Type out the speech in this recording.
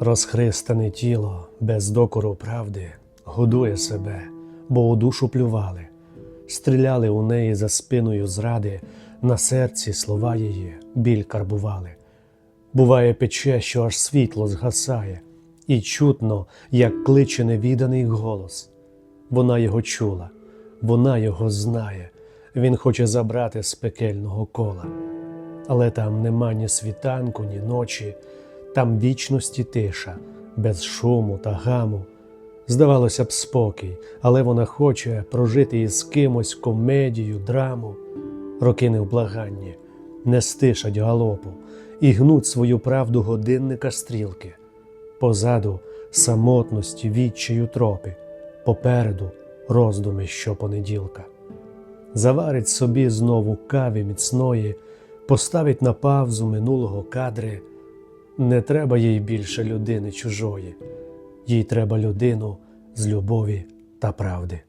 Розхристане тіло без докору правди годує себе, бо у душу плювали, стріляли у неї за спиною зради, на серці слова її біль карбували. Буває пече, що аж світло згасає, і чутно, як кличе невіданий голос. Вона його чула, вона його знає, він хоче забрати з пекельного кола. Але там нема ні світанку, ні ночі, там вічності тиша, без шуму та гаму. Здавалося б, спокій, але вона хоче прожити із кимось комедію, драму. Роки невблаганні, не стишать галопу і гнуть свою правду годинника стрілки. Позаду самотності, відчаю тропи, попереду роздуми щопонеділка. Заварить собі знову кави міцної, поставить на павзу минулого кадри. Не треба їй більше людини чужої, їй треба людину з любові та правди.